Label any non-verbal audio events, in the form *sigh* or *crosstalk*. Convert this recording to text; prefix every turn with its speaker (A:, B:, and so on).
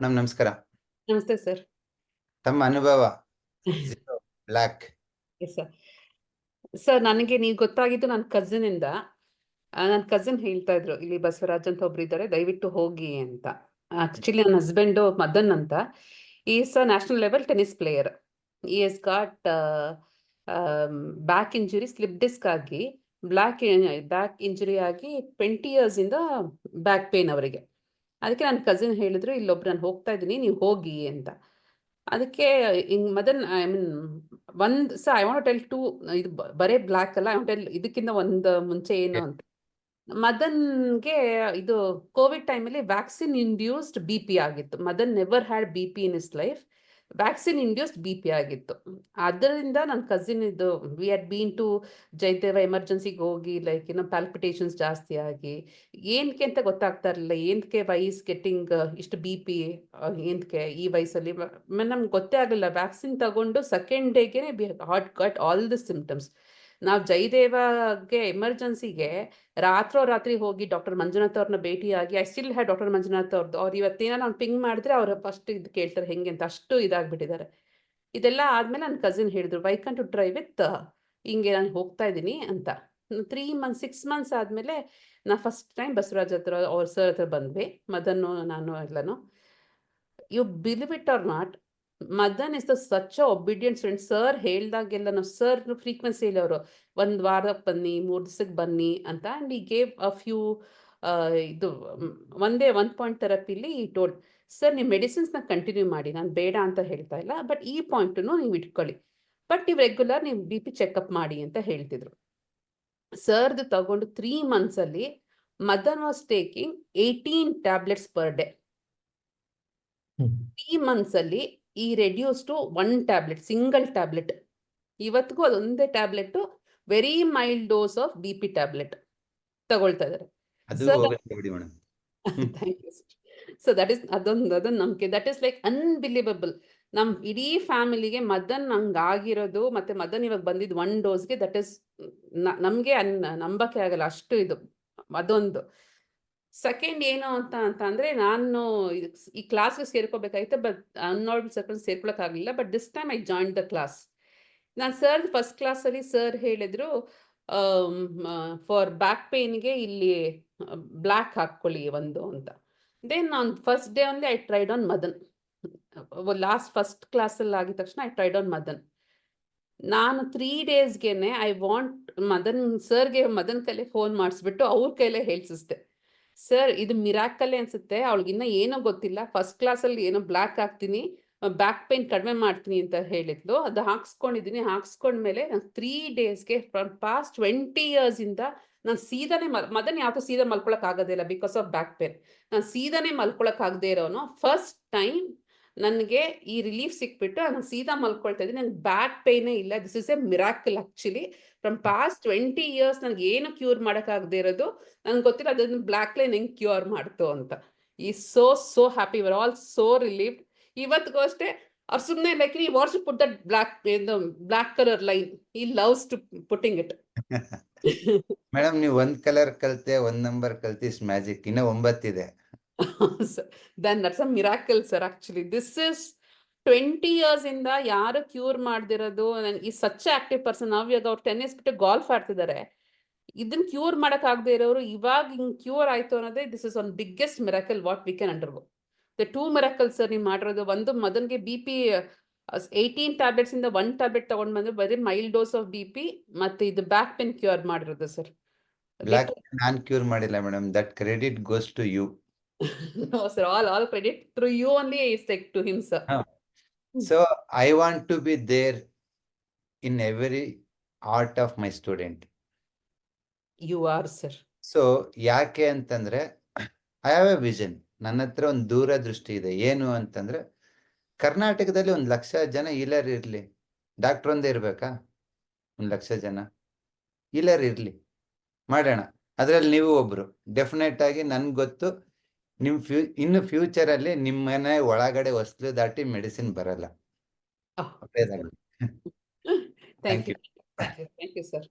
A: Madam ನಮಸ್ಕಾರ.
B: ನಮಸ್ತೆ sir.
A: ತಮ್ಮ ಅನುಭವ? ಬ್ಲ್ಯಾಕ್
B: ಎಸ್ ಸರ್ ಸರ್ ನನಗೆ ನೀವು ಗೊತ್ತಾಗಿದ್ದು ನನ್ನ ಕಸಿನ್ ಇಂದ ನನ್ನ ಕಸಿನ್ ಹೇಳ್ತಾ ಇದ್ರು ಇಲ್ಲಿ ಬಸವರಾಜ್ ಅಂತ ಒಬ್ರು ಇದ್ದಾರೆ ದಯವಿಟ್ಟು ಹೋಗಿ ಅಂತ. ಆಕ್ಚುಲಿ ನನ್ನ ಹಸ್ಬೆಂಡ್ ಮದನ್ ಅಂತ. Is a national level tennis player he's got back injury slip disc ಆಗಿ ಬ್ಲ್ಯಾಕ್ ಬ್ಯಾಕ್ ಇಂಜುರಿ ಆಗಿ ಟ್ವೆಂಟಿ ಇಯರ್ಸ್ ಇಂದ ಬ್ಯಾಕ್ ಪೇನ್ ಅವರಿಗೆ. ಅದಕ್ಕೆ ನನ್ನ ಕಸಿನ್ ಹೇಳಿದ್ರು, ಇಲ್ಲೊಬ್ರು ನಾನು ಹೋಗ್ತಾ ಇದ್ದೀನಿ, ನೀವು ಹೋಗಿ ಅಂತ. ಅದಕ್ಕೆ ಹಿಂಗ್ ಮದನ್ ಐ ಮೀನ್ ಒಂದ್ ಸ ಐ ವಾಂಟ್ ಟೆಲ್ ಟು ಇದು ಬರೇ ಬ್ಲ್ಯಾಕ್ ಅಲ್ಲ ಐ ವಾಂಟ್ ಟೆಲ್ ಇದಕ್ಕಿಂತ ಒಂದು ಮುಂಚೆ ಏನು ಅಂತ. ಮದನ್ಗೆ ಇದು ಕೋವಿಡ್ ಟೈಮಲ್ಲಿ ವ್ಯಾಕ್ಸಿನ್ ಇಂಡ್ಯೂಸ್ಡ್ ಬಿ ಪಿ ಆಗಿತ್ತು. Madan never had B P in his life vaccine induced B P ಆಗಿತ್ತು. ಅದರಿಂದ ನನ್ನ ಕಸಿನ್ ಇದು we had been to Jayadeva ಎಮರ್ಜೆನ್ಸಿಗೆ ಹೋಗಿ ಲೈಕ್ ಏನೋ ಪ್ಯಾಲ್ಪಿಟೇಷನ್ಸ್ ಜಾಸ್ತಿ ಆಗಿ. ಏನಕ್ಕೆ ಅಂತ ಗೊತ್ತಾಗ್ತಾ ಇರಲಿಲ್ಲ. ಏನಕ್ಕೆ ವೈಸ್ ಗೆಟ್ಟಿಂಗ್ ಇಷ್ಟು ಬಿ ಪಿ ಏನಕ್ಕೆ ಈ ವಯಸ್ಸಲ್ಲಿ? ನಮ್ಗೆ ಗೊತ್ತೇ ಆಗಲಿಲ್ಲ. ವ್ಯಾಕ್ಸಿನ್ ತಗೊಂಡು ಸೆಕೆಂಡ್ ಡೇಗೆ we had got all the symptoms ನಾವು ಜಯದೇವಗೆ ಎಮರ್ಜೆನ್ಸಿಗೆ ರಾತ್ರೋ ರಾತ್ರಿ ಹೋಗಿ ಡಾಕ್ಟರ್ ಮಂಜುನಾಥ್ ಅವ್ರನ್ನ ಭೇಟಿಯಾಗಿ I still have doctor Manjunath ಅವ್ರದ್ದು ಅವ್ರು ಇವತ್ತೇನೋ ನಾನು ಪಿಂಗ್ ಮಾಡಿದ್ರೆ ಅವ್ರು ಫಸ್ಟ್ ಇದು ಕೇಳ್ತಾರೆ ಹೆಂಗೆ ಅಂತ. ಅಷ್ಟು ಇದಾಗ್ಬಿಟ್ಟಿದ್ದಾರೆ ಇದೆಲ್ಲ ಆದ್ಮೇಲೆ ನನ್ನ ಕಸಿನ್ ಹೇಳಿದ್ರು why can to drive with ಹಿಂಗೆ ನಾನು ಹೋಗ್ತಾ ಇದ್ದೀನಿ ಅಂತ. ತ್ರೀ ಮಂತ್ ಸಿಕ್ಸ್ ಮಂತ್ಸ್ ಆದಮೇಲೆ ನಾ ಫಸ್ಟ್ ಟೈಮ್ ಬಸವರಾಜ್ ಹತ್ರ, ಅವ್ರ ಸರ್ ಹತ್ರ ಬಂದ್ವಿ. ಮದನ್ನು, ನಾನು ಎಲ್ಲನೂ. You bill it are not Madan is the such obedient student sir ಹೇಳ್ದಾಗೆಲ್ಲ ನಾವು ಸರ್ ಫ್ರೀಕ್ವೆನ್ಸಿ ಅವರು ಒಂದು ವಾರಕ್ಕೆ ಬನ್ನಿ ಮೂರು ದಿವಸಕ್ಕೆ ಬನ್ನಿ ಅಂತ. ಆ್ಯಂಡ್ ಈ ಗೇವ್ ಅ ಫ್ಯೂ ಇದು ಒಂದೇ ಒನ್ ಪಾಯಿಂಟ್ ಥೆರಪಿಲಿ ಈ ಟೋಲ್ಡ್ ಸರ್ ನೀವು ಮೆಡಿಸಿನ್ಸ್ನ ಕಂಟಿನ್ಯೂ ಮಾಡಿ. ನಾನು ಬೇಡ ಅಂತ ಹೇಳ್ತಾ ಇಲ್ಲ. ಬಟ್ ಈ ಪಾಯಿಂಟನ್ನು ನೀವು ಇಟ್ಕೊಳ್ಳಿ. ಬಟ್ ನೀವು ರೆಗ್ಯುಲರ್ ನೀವು ಬಿ ಪಿ ಚೆಕಪ್ ಮಾಡಿ ಅಂತ ಹೇಳ್ತಿದ್ರು. ಸರ್ದು ತಗೊಂಡು three ಮಂತ್ಸಲ್ಲಿ Madan was taking eighteen tablets per day three months ಅಲ್ಲಿ ಈ reduce to one tablet single tablet ಇವತ್ತಿಗೂ ಅದೊಂದೇ tablet very mild dose of B P tablet ತಗೊಳ್ತಾ ಯು ಸೊ ದಟ್ ಇಸ್ ಅದೊಂದು ಅದೊಂದು ನಂಬಿಕೆ. ದಟ್ ಇಸ್ ಲೈಕ್ ಅನ್ಬಿಲಿವಬಲ್ ನಮ್ ಇಡೀ ಫ್ಯಾಮಿಲಿಗೆ ಮದನ್ ಹಂಗಾಗಿರೋದು ಮತ್ತೆ ಮದನ್ ಇವಾಗ ಬಂದಿದ್ ಒನ್ ಡೋಸ್ಗೆ ದಟ್ ಇಸ್ ನಮ್ಗೆ ಅನ್ ನಂಬಕ್ಕೆ ಆಗಲ್ಲ. ಅಷ್ಟು ಇದು ಅದೊಂದು. ಸೆಕೆಂಡ್ ಏನು ಅಂತ ಅಂತ ಅಂದ್ರೆ ನಾನು ಈ ಕ್ಲಾಸ್ಗೆ ಸೇರ್ಕೋಬೇಕಾಯ್ತು ಬಟ್ ಅನ್ನೋಡ್ ಸರ್ಕಲ್ ಸೇರ್ಕೊಳಕ್ ಆಗ್ಲಿಲ್ಲ but this time I join the class ನಾನು ಸರ್ ಫಸ್ಟ್ ಕ್ಲಾಸಲ್ಲಿ ಸರ್ ಹೇಳಿದ್ರು ಫಾರ್ ಬ್ಯಾಕ್ ಪೇನ್ಗೆ ಇಲ್ಲಿ ಬ್ಲ್ಯಾಕ್ ಹಾಕ್ಕೊಳ್ಳಿ ಒಂದು ಅಂತ. ದೆನ್ ಆನ್ ಫಸ್ಟ್ ಡೇ ಒಂದೇ I tried on Madan. Last first ಕ್ಲಾಸಲ್ಲಿ ಆಗಿದ ತಕ್ಷಣ ಐ ಟ್ರೈಡ್ ಆನ್ ಮದನ್. ನಾನು ತ್ರೀ ಡೇಸ್ಗೆನೆ ಐ ವಾಂಟ್ ಮದನ್ ಸರ್ಗೆ ಮದನ್ ಕೈಲೇ ಫೋನ್ ಮಾಡಿಸ್ಬಿಟ್ಟು ಅವ್ರ ಕೈಲೇ ಹೇಳ್ಸಿಸ್ದೆ. ಸರ್, ಇದು ಮಿರಾಕಲ್ಲೇ ಅನ್ಸುತ್ತೆ. ಅವಳಿಗಿನ್ನ ಏನೋ ಗೊತ್ತಿಲ್ಲ. ಫಸ್ಟ್ ಕ್ಲಾಸಲ್ಲಿ ಏನೋ ಬ್ಲ್ಯಾಕ್ ಹಾಕ್ತೀನಿ. ಬ್ಯಾಕ್ ಪೇನ್ ಕಡಿಮೆ ಮಾಡ್ತೀನಿ ಅಂತ ಹೇಳಿದ್ಲು. ಅದು ಹಾಕ್ಸ್ಕೊಂಡಿದ್ದೀನಿ. ಹಾಕ್ಸ್ಕೊಂಡ್ಮೇಲೆ ನಾನು ತ್ರೀ ಡೇಸ್ಗೆ ಫ್ರಮ್ ಪಾಸ್ಟ್ ಟ್ವೆಂಟಿ ಇಯರ್ಸ್ ಇಂದ ನಾನು ಸೀದಾನೇ ಮಲ್, ಮದನ್ ಯಾವತ್ತೂ ಸೀದಾ ಮಲ್ಕೊಳಕ್ ಆಗೋದಿಲ್ಲ ಬಿಕಾಸ್ ಆಫ್ ಬ್ಯಾಕ್ ಪೇನ್ ನಾನು ಸೀದಾನೇ ಮಲ್ಕೊಳಕ್ ಆಗದೆ ಇರೋನು. ಫಸ್ಟ್ ಟೈಮ್ ನನಗೆ ಈ ರಿಲೀಫ್ ಸಿಕ್ಬಿಟ್ಟು ನಾನು ಸೀದಾ ಮಲ್ಕೊಳ್ತಾ ಇದ್ದೀನಿ. ನಂಗೆ ಬ್ಯಾಕ್ ಪೇನೇ ಇಲ್ಲ. This is a miracle actually from past twenty years ನನಗೆ ಏನು ಕ್ಯೂರ್ ಮಾಡೋಕ್ಕಾಗದೇ ಇರೋದು, ನನಗೆ ಗೊತ್ತಿಲ್ಲ ಅದನ್ನು ಬ್ಲ್ಯಾಕ್ ಲೈನ್ ಹೆಂಗೆ ಕ್ಯೂರ್ ಮಾಡ್ತು ಅಂತ. ಈ so so happy were all so relieved ಇವತ್ತಿಗೂ ಅಷ್ಟೇ, ಅವ್ರು ಸುಮ್ಮನೆ ಲೈಕ್ ಈ what's put that black black colour line ಈ loves to putting it
A: madam ನೀವು ಒಂದ್ ಕಲರ್ ಕಲ್ತೆ, ಒಂದ್ ನಂಬರ್ ಕಲ್ತಿಸ್ ಮ್ಯಾಜಿಕ್ ಇನ್ನ ಒಂಬತ್ತಿದೆ.
B: Then that's a miracle sir actually this is twenty years ಇಂದ ಯಾರು ಕ್ಯೂರ್ ಮಾಡ್ದಿರೋದು ಈ ಸಚ್ ಆಕ್ಟಿವ್ ಪರ್ಸನ್ ನಾವ್ ಇವಾಗ ಅವ್ರು ಟೆನ್ನಿಸ್ ಬಿಟ್ಟು ಗಾಲ್ಫ್ ಆಡ್ತಿದ್ದಾರೆ ಇದನ್ನ ಕ್ಯೂರ್ ಮಾಡಕ್ ಆಗದೆ ಇರೋರು ಇವಾಗ ಹಿಂಗ್ ಕ್ಯೂರ್ ಆಯ್ತು ಅನ್ನೋದೇ this is one biggest miracle what we can undergo the two miracle sir ನೀವು ಮಾಡಿರೋದು, ಒಂದು ಮದನ್ಗೆ ಬಿ ಪಿ ಏಯ್ಟೀನ್ ಟ್ಯಾಬ್ಲೆಟ್ಸ್ ಇಂದ ಒನ್ ಟ್ಯಾಬ್ಲೆಟ್ ತಗೊಂಡ್ ಬಂದ್ರೆ ಬರೀ mild dose of B P ಮತ್ತೆ ಇದು ಬ್ಯಾಕ್ ಪೇನ್ ಕ್ಯೂರ್ ಮಾಡಿರೋದು ಸರ್
A: ನಾನ್ ಕ್ಯೂರ್ ಮಾಡಿಲ್ಲ madam that credit goes to you *laughs*
B: no sir all all credit through you only is like to him sir.
A: So I want to be there in every art of my student
B: you are sir
A: so ಯಾಕೆ ಅಂತಂದ್ರೆ I have A vision ನನ್ನ ಹತ್ರ ಒಂದು ದೂರದೃಷ್ಟಿ ಇದೆ. ಏನು ಅಂತಂದ್ರೆ ಕರ್ನಾಟಕದಲ್ಲಿ ಒಂದು ಲಕ್ಷ ಜನ ಇಲ್ಲರ್ ಇರ್ಲಿ. ಡಾಕ್ಟರ್ ಒಂದೇ ಇರ್ಬೇಕಾ? ಒಂದು ಲಕ್ಷ ಜನ ಇಲ್ಲರ್ ಇರ್ಲಿ. ಮಾಡೋಣ. ಅದ್ರಲ್ಲಿ ನೀವು ಒಬ್ರು. ಡೆಫಿನೆಟ್ ಆಗಿ ನನ್ಗೆ ಗೊತ್ತು ನಿಮ್ ಫ್ಯೂ ಇನ್ನು ಫ್ಯೂಚರ್ ಅಲ್ಲಿ ನಿಮ್ಮ ಮನೆ ಒಳಗಡೆ ಹೊಸ್ಲು ದಾಟಿ ಮೆಡಿಸಿನ್ ಬರಲ್ಲ. Thank
B: you *laughs* thank you sir.